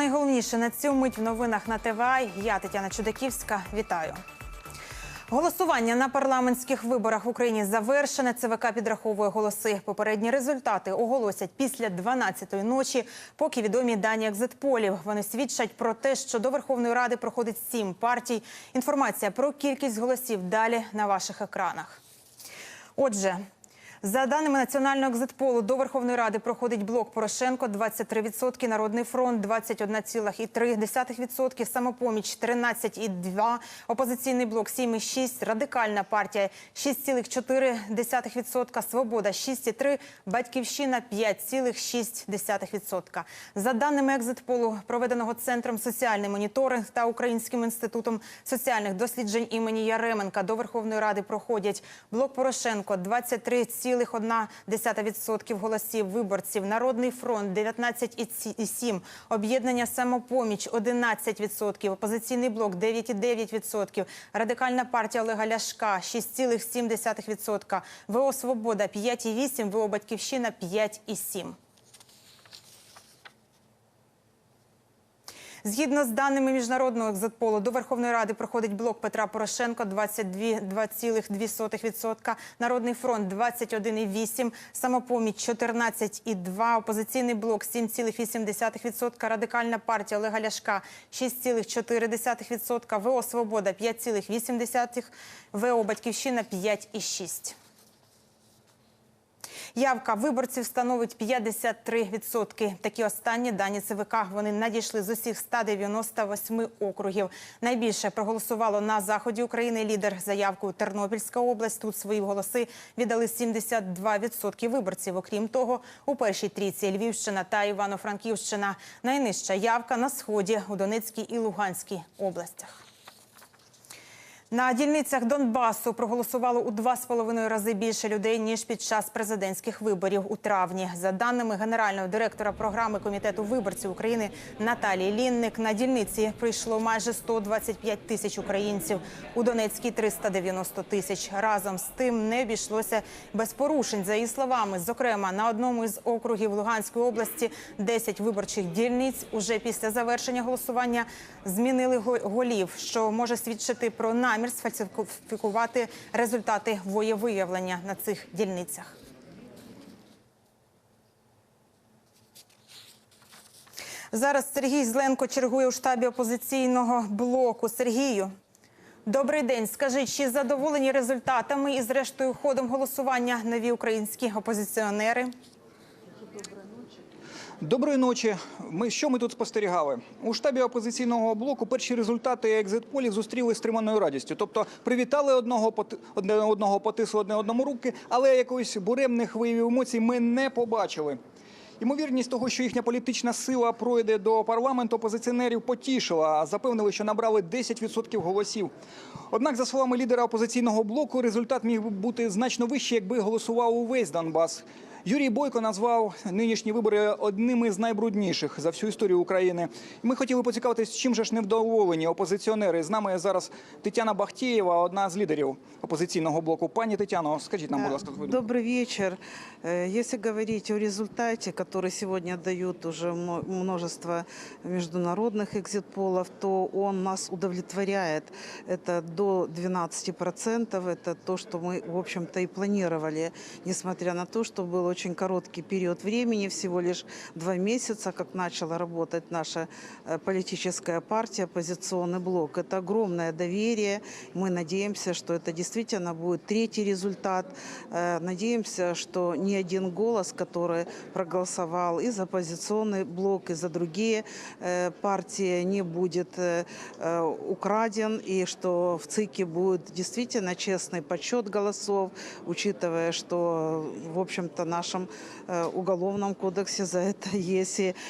найголовніше на цю мить в новинах на ТВА. Я Тетяна Чудаківська. Вітаю. Голосування на парламентських виборах в Україні завершене. ЦВК підраховує голоси. Попередні результати оголосять після 12-ї ночі. Поки відомі дані екзитполів. Вони свідчать про те, що до Верховної Ради проходить сім партій. Інформація про кількість голосів далі на ваших екранах. Отже, за даними національного екзитполу, до Верховної Ради проходить блок Порошенко 23%, Народний фронт 21,3%, Самопоміч 13,2%, опозиційний блок 7,6%, Радикальна партія 6,4%, Свобода 6,3%, Батьківщина 5,6%. За даними екзитполу, проведеного Центром соціальний моніторинг та Українським інститутом соціальних досліджень імені Яременка до Верховної Ради проходять блок Порошенко 23,1% голосів виборців, Народний фронт 19,7%, об'єднання Самопоміч 11%, опозиційний блок 9,9%, Радикальна партія Олега Ляшка 6,7%, ВО Свобода 5,8%, ВО Батьківщина 5,7%. Згідно з даними міжнародного екзитполу, до Верховної Ради проходить блок Петра Порошенко 22,2%, Народний фронт 21,8%, Самопоміч 14,2%, опозиційний блок 7,8%, Радикальна партія Олега Ляшка 6,4%, ВО Свобода 5,8%, ВО Батьківщина 5,6%. Явка виборців становить 53%. Такі останні дані ЦВК. Вони надійшли з усіх 198 округів. Найбільше проголосувало на заході України лідер заявкою Тернопільська область. Тут свої голоси віддали 72% виборців. Окрім того, у першій трійці Львівщина та Івано-Франківщина. Найнижча явка на сході у Донецькій і Луганській областях. На дільницях Донбасу проголосувало у два з половиною рази більше людей ніж під час президентських виборів у травні. За даними генерального директора програми комітету виборців України Наталії Лінник, на дільниці прийшло майже 125 тисяч українців. У Донецькій 390 тисяч. Разом з тим не обійшлося без порушень. За її словами, зокрема, на одному із округів Луганської області 10 виборчих дільниць уже після завершення голосування змінили голів, що може свідчити про намір сфальсифікувати результати воєвиявлення на цих дільницях. Зараз Сергій Зленко чергує у штабі опозиційного блоку. Сергію, добрий день. Скажіть, чи задоволені результатами і, зрештою, ходом голосування нові українські опозиціонери? Доброї ночі. Ми що ми тут спостерігали? У штабі опозиційного блоку перші результати екзитполів зустріли з триманою радістю. Тобто привітали одного поти- одне одного потисли одне одному руки, але якоїсь буремних виявів емоцій ми не побачили. Ймовірність того, що їхня політична сила пройде до парламенту, опозиціонерів потішила. а Запевнили, що набрали 10% голосів. Однак, за словами лідера опозиційного блоку, результат міг би бути значно вищий, якби голосував увесь Донбас. Юрій Бойко назвав нинішні вибори одними з найбрудніших за всю історію України. І Ми хотіли поцікавитись, чим же ж невдоволені опозиціонери. З нами зараз Тетяна Бахтєєва, одна з лідерів опозиційного блоку. Пані Тетяно, скажіть нам, будь ласка, свою думку. Добрый вечер. Э, Если говорить о результате, который сегодня дают уже мо- множество международных экзитполов, то он нас удовлетворяет. Это до 12%. Это то, что мы, в общем-то, и планировали, несмотря на то, что был очень короткий период времени, всего лишь два месяца, как начала работать наша э, политическая партия, оппозиционный блок. Это огромное доверие. Мы надеемся, что это действительно будет третий результат. Э, Надеемся, что ни один голос, который проголосовал и за оппозиционный блок, и за другие э, партии, не будет украден, и что в ЦИКе будет действительно честный подсчет голосов, учитывая, что, в общем-то, в нашем э, уголовном кодексе за это є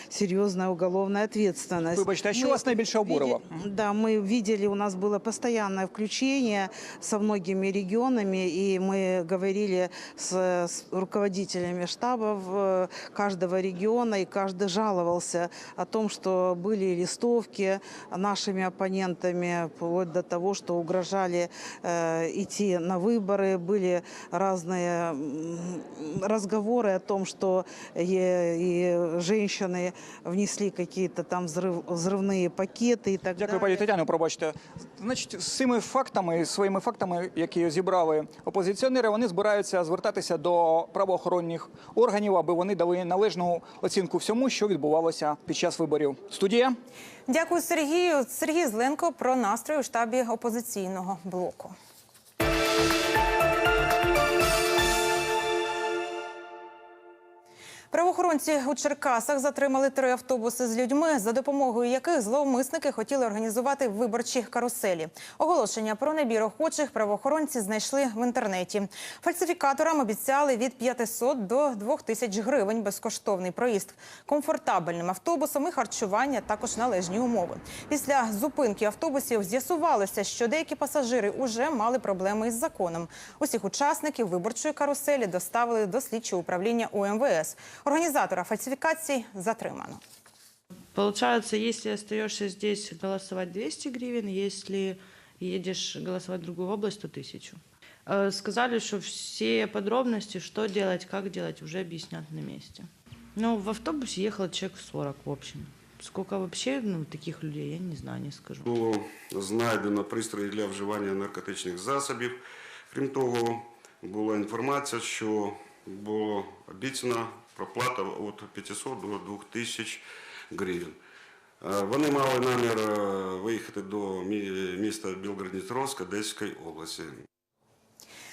серьезная уголовная ответственность. Вибачте, а що вас найбільше обурило? Да, мы видели, у нас было постоянное включение со многими регионами, и мы говорили с з руководителями штабов э, каждого региона, и каждый жаловался о том, что были листовки нашими оппонентами, вплоть до того, что угрожали э, идти на выборы, были разные разговоры разговоры о том, что э, и женщины внесли какие-то там взрыв, взрывные пакеты и так Дякую, пані далее. Тетяно. Пробачте. Значить, з цими фактами, своїми фактами, які зібрали опозиціонери, вони збираються звертатися до правоохоронних органів, аби вони дали належну оцінку всьому, що відбувалося під час виборів. Студія. Дякую, Сергію. Сергій Зленко про настрої у штабі опозиційного блоку. Правоохоронці у Черкасах затримали три автобуси з людьми, за допомогою яких зловмисники хотіли організувати виборчі каруселі. Оголошення про набір охочих правоохоронці знайшли в інтернеті. Фальсифікаторам обіцяли від 500 до 2000 гривень безкоштовний проїзд, комфортабельним автобусом і харчування, також належні умови. Після зупинки автобусів з'ясувалося, що деякі пасажири уже мали проблеми із законом. Усіх учасників виборчої каруселі доставили до слідчого управління УМВС. Організатора фальсифікацій затримано. Получается, если остаешься здесь голосовать 200 гривен, если едешь голосовать в другую область, то 1000. Э, Сказали, что все подробности, что делать, как делать, уже объяснят на месте. Ну, в автобусе ехало человек 40 в общем. Сколько вообще ну, таких людей, я не знаю, не скажу. Було знайдено пристрої для вживання наркотичних засобів. Крім того, була інформація, що було обіцяна проплата від 500 до 2000 гривень. Е, Вони мали намір е, виїхати до мі- міста Білгород-Дністровська Одеської області.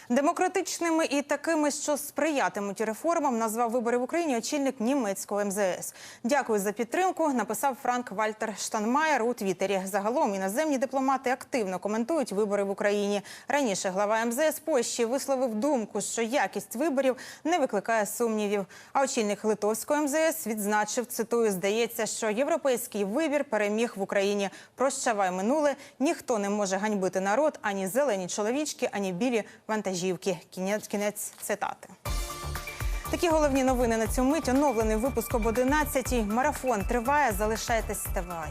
Демократичними і такими, що сприятимуть реформам, назвав вибори в Україні очільник німецького МЗС. Дякую за підтримку. Написав Франк Вальтер Штанмаєр у Твіттері. Загалом іноземні дипломати активно коментують вибори в Україні. Раніше глава МЗС Польщі висловив думку, що якість виборів не викликає сумнівів. А очільник литовського МЗС відзначив цитую: здається, що європейський вибір переміг в Україні. Прощавай минуле. Ніхто не може ганьбити народ ані зелені чоловічки, ані білі вантажівки. Кінець кінець цитати. Такі головні новини на цю мить. Оновлений випуск об 11 Марафон триває. Залишайтесь ТВА.